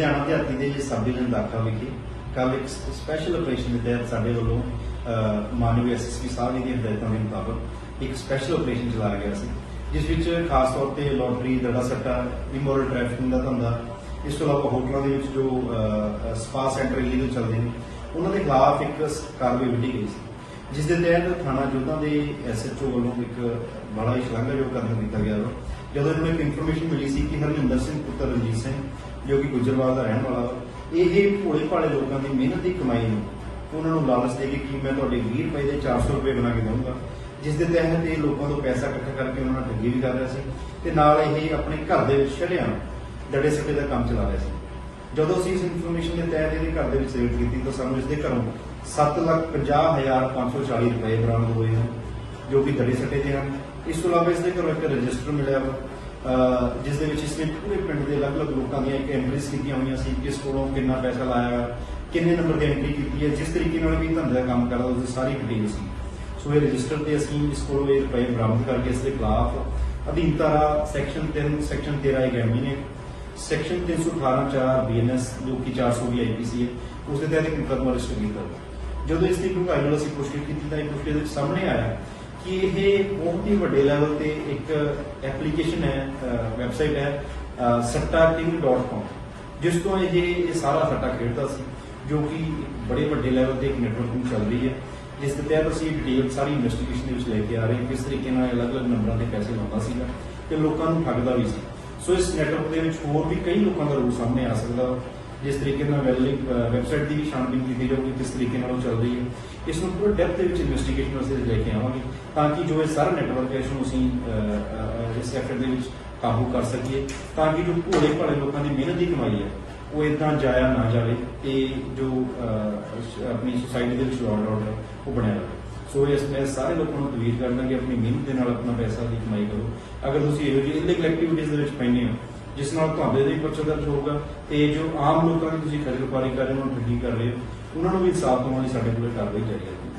ਲੁਧਿਆਣਾ ਦਿਹਾਤੀ ਦੇ sub division ਦਾਖਾ ਵਿਖੇ ਕੱਲ ਇੱਕ ਸਪੈਸ਼ਲ ਆਪਰੇਸ਼ਨ ਦੇ ਤਹਿਤ ਸਾਡੇ ਵੱਲੋਂ ਅਹ, ਮਾਨਯੋਗ ਐਸਐਸਪੀ ਸਾਹਿਬ ਜੀ ਦੀਆਂ ਹਦਾਇਤਾਂ ਦੇ ਮੁਤਾਬਕ ਇੱਕ ਸਪੈਸ਼ਲ ਆਪਰੇਸ਼ਨ ਚਲਾਇਆ ਗਿਆ ਸੀ ਜਿਸ ਵਿੱਚ ਖਾਸ ਤੌਰ ਤੇ ਲੋਟਰੀ ਦੜਾ ਸੱਟਾ ਇਮੋਰਲ ਟ੍ਰੈਫਿਕਿੰਗ ਦਾ ਧੰਦਾ ਇਸ ਤੋਂ ਇਲਾਵਾ ਹੋਟਲਾਂ ਦੇ ਵਿੱਚ ਜੋ ਸਪਾ ਸੈਂਟਰ ਇਲੀਗਲ ਚੱਲਦੇ ਨੇ ਉਹਨਾਂ ਦੇ ਖਿਲਾਫ ਇੱਕ ਕਾਰਵਾਈ ਵਿੱਢੀ ਗਈ ਸੀ। ਜਿਸ ਦੇ ਤਹਿਤ ਥਾਣਾ ਜੋਧਾ ਦੇ ਐਸਐਚਓ ਵੱਲੋਂ ਇੱਕ ਬੜਾ ਹੀ ਸ਼ਲਾਘਾਯੋਗ ਕਦਮ ਕੀਤਾ ਗਿਆ ਵਾ। ਜਦੋਂ ਇਹਨਾਂ ਇੱਕ ਇਨਫੋਰਮੇਸ਼ਨ ਮਿਲੀ ਸੀ ਕਿ ਹਰਮਿੰਦਰ ਸਿੰਘ ਪੁੱਤਰ ਰਣਜੀਤ ਸਿੰਘ, ਜੋ ਕਿ ਗੁਜਰਵਾਲ ਦਾ ਰਹਿਣ ਵਾਲਾ ਵਾ, ਇਹ ਭੋਲੇ ਭਾਲੇ ਲੋਕਾਂ ਦੀ ਮਿਹਨਤ ਦੀ ਕਮਾਈ ਨੂੰ ਉਹਨਾਂ ਨੂੰ ਲਾਲਚ ਦੇ ਕੇ ਕਿ ਮੈਂ ਤੁਹਾਡੇ 20 ਰੁਪਏ ਦੇ 400 ਰੁਪਏ ਬਣਾ ਕੇ ਦਊਂਗਾ। ਜਿਸ ਦੇ ਤਹਿਤ ਇਹ ਲੋਕਾਂ ਤੋਂ ਪੈਸਾ ਇਕੱਠਾ ਕਰਕੇ ਉਹਨਾਂ ਨਾਲ ਠੱਗੀ ਵੀ ਕਰ ਰਿਹਾ ਸੀ ਤੇ ਨਾਲ ਇਹ ਆਪਣੇ ਘਰ ਦੇ ਵਿੱਚ ਛੜਿਆਂ ਡੜੇ ਸੱਟੇ ਦਾ ਕੰਮ ਚਲਾ ਰਿਹਾ ਸੀ। ਜਦੋਂ ਅਸੀਂ ਇਸ ਇਨਫੋਰਮੇਸ਼ਨ ਦੇ ਤਹਿਤ ਇਹਦੇ ਘਰ ਦੇ ਵਿੱਚ ਰੇਡ ਕੀਤੀ ਤਾਂ ਸਾਨੂੰ ਇਸ ਦੇ ਘਰੋਂ 750540 ਰੁਪਏ ਬਰਾਮਦ ਹੋਏ ਹਨ, ਜੋ ਕਿ ਦੜੇ ਸੱਟੇ ਦੇ ਹਨ। ਇਸ ਤੋਂ ਇਲਾਵਾ ਇਸ ਦੇ ਘਰੋਂ ਇੱਕ ਰਜਿਸਟਰ ਮਿਲਿਆ ਵਾ ਜਿਸ ਦੇ ਵਿੱਚ ਇਸਨੇ ਪੂਰੇ ਪਿੰਡ ਦੇ ਅਲੱਗ-ਅਲੱਗ ਲੋਕਾਂ ਦੀਆਂ ਇੱਕ ਐਂਟਰੀਜ਼ ਕੀਤੀਆਂ ਹੋਈਆਂ ਸੀ, ਕਿਸ ਕੋਲੋਂ ਕਿੰਨਾ ਪੈਸਾ ਲਾਇਆ, ਕਿੰਨੇ ਨੰਬਰ ਦੀ ਐਂਟਰੀ ਕੀਤੀ ਹੈ, ਜਿਸ ਤਰੀਕੇ ਨਾਲ ਵੀ ਧੰਦੇ ਦਾ ਕੰਮ ਕਰਦਾ ਉਸ ਦੀ ਸਾਰੀ ਡਿਟੇਲ ਸੀ। ਸੋ ਇਹ ਰਜਿਸਟਰ ਤੇ ਅਸੀਂ ਇਸ ਕੋਲੋਂ ਇਹ ਰੁਪਏ ਬਰਾਮਦ ਕਰਕੇ ਇਸ ਦੇ ਖਿਲਾਫ ਅਧੀਨ ਧਾਰਾ ਸੈਕਸ਼ਨ 3 ਸੈਕਸ਼ਨ 13 ਇਹ ਗੈਮੀ ਨੇ। ਸੈਕਸ਼ਨ 318 4 ਬੀਐਨਐਸ ਜੋ ਕਿ 420 ਆਈਪੀਸੀ ਹੈ ਉਸ ਦੇ ਤਹਿਤ ਇੱਕ ਮੁਕੱਦਮਾ ਰਜਿਸਟਰ ਕੀਤਾ ਜਦੋਂ ਇਸ ਦੀ ਡੂੰਘਾਈ ਨਾਲ ਅਸੀਂ ਪੁਸ਼ਟੀ ਕੀਤੀ ਤਾਂ ਇਹ ਪੁਸ਼ਟੀ ਦੇ ਵਿੱਚ ਸਾਹਮਣੇ ਆਇਆ ਕਿ ਇਹ ਬਹੁਤ ਹੀ ਵੱਡੇ ਲੈਵਲ ਤੇ ਇੱਕ ਐਪਲੀਕੇਸ਼ਨ ਹੈ ਵੈਬਸਾਈਟ ਹੈ sattaking.com ਜਿਸ ਤੋਂ ਇਹ ਇਹ ਸਾਰਾ ਸੱਟਾ ਖੇਡਦਾ ਸੀ, ਜੋ ਕਿ ਬੜੇ ਵੱਡੇ ਲੈਵਲ ਤੇ ਇੱਕ ਨੈਟਵਰਕਿੰਗ ਚੱਲ ਰਹੀ ਹੈ ਜਿਸ ਦੇ ਤਹਿਤ ਅਸੀਂ ਡਿਟੇਲ ਸਾਰੀ ਇਨਵੈਸਟੀਗੇਸ਼ਨ ਦੇ ਵਿੱਚ ਲੈ ਕੇ ਆ ਰਹੇ ਹਾਂ ਕਿਸ ਤਰੀਕੇ ਨਾਲ ਅਲੱਗ-ਅਲੱਗ ਨੰਬਰਾਂ ਤੇ ਪੈਸੇ ਲਾਉਂਦਾ ਸੀਗਾ ਤੇ ਲੋਕਾਂ ਨੂੰ ਠੱਗਦਾ ਵੀ ਸੀ ਸੋ ਇਸ ਨੈਟਵਰਕ ਦੇ ਵਿੱਚ ਹੋਰ ਵੀ ਕਈ ਲੋਕਾਂ ਦਾ ਰੂਪ ਸਾਹਮਣੇ ਆ ਸਕਦਾ ਵਾ। ਜਿਸ ਤਰੀਕੇ ਨਾਲ ਵੈਲਿੰਗ ਵੈਬਸਾਈਟ ਦੀ ਵੀ ਛਾਣਬੀਨ ਕੀਤੀ ਜਾਊਗੀ ਕਿਸ ਤਰੀਕੇ ਨਾਲ ਉਹ ਚੱਲ ਰਹੀ ਹੈ, ਇਸ ਨੂੰ ਪੂਰਾ ਡੈਪਥ ਦੇ ਵਿੱਚ ਇਨਵੈਸਟੀਗੇਸ਼ਨ ਅਸੀਂ ਲੈ ਕੇ ਆਵਾਂਗੇ ਤਾਂ ਕਿ ਜੋ ਇਹ ਸਾਰਾ ਨੈਟਵਰਕ ਹੈ, ਇਸ ਨੂੰ ਅਸੀਂ ਇਸ ਐਫਰਟ ਦੇ ਵਿੱਚ ਕਾਬੂ ਕਰ ਸਕੀਏ, ਤਾਂ ਕਿ ਜੋ ਭੋਲੇ ਭਾਲੇ ਲੋਕਾਂ ਦੀ ਮਿਹਨਤ ਦੀ ਕਮਾਈ ਹੈ, ਉਹ ਇਦਾਂ ਜਾਇਆ ਨਾ ਜਾਵੇ ਤੇ ਜੋ ਆਪਣੀ ਸੁਸਾਇਟੀ ਦੇ ਵਿੱਚ ਲਾਅ ਆਰਡਰ ਉਹ ਬਣਿਆ ਰਹੇ। ਸੋ ਇਸ ਮੈਂ ਸਾਰੇ ਲੋਕਾਂ ਨੂੰ ਤਵੀਰ ਕਰਦਾ ਕਿ ਆਪਣੀ ਮਿਹਨਤ ਦੇ ਨਾਲ ਆਪਣਾ ਪੈਸਾ ਦੀ ਕਮਾਈ ਕਰੋ। ਅਗਰ ਤੁਸੀਂ ਇਹੋ ਜਿਹੀ ਇਲੀਗਲ ਐਕਟੀਵਿਟੀਜ਼ ਦੇ ਵਿੱਚ ਪੈਂਦੇ ਹੋ ਜਿਸ ਨਾਲ ਤੁਹਾਡੇ ਲਈ ਪਰਚਾ ਦਰਜ ਹੋਊਗਾ ਤੇ ਜੋ ਆਮ ਲੋਕਾਂ ਦੀ ਤੁਸੀਂ ਖਜਲਪਾਰੀ ਕਰ ਰਹੇ ਹੋ ਠੱਗੀ ਕਰ ਰਹੇ ਹੋ, ਉਹਨਾਂ ਨੂੰ ਵੀ ਇਨਸਾਫ ਦਿਵਾਉਣ ਲਈ ਸਾਡੇ ਕੋਲ ਕਾਰਵਾਈ ਜਾਰੀ ਹੈ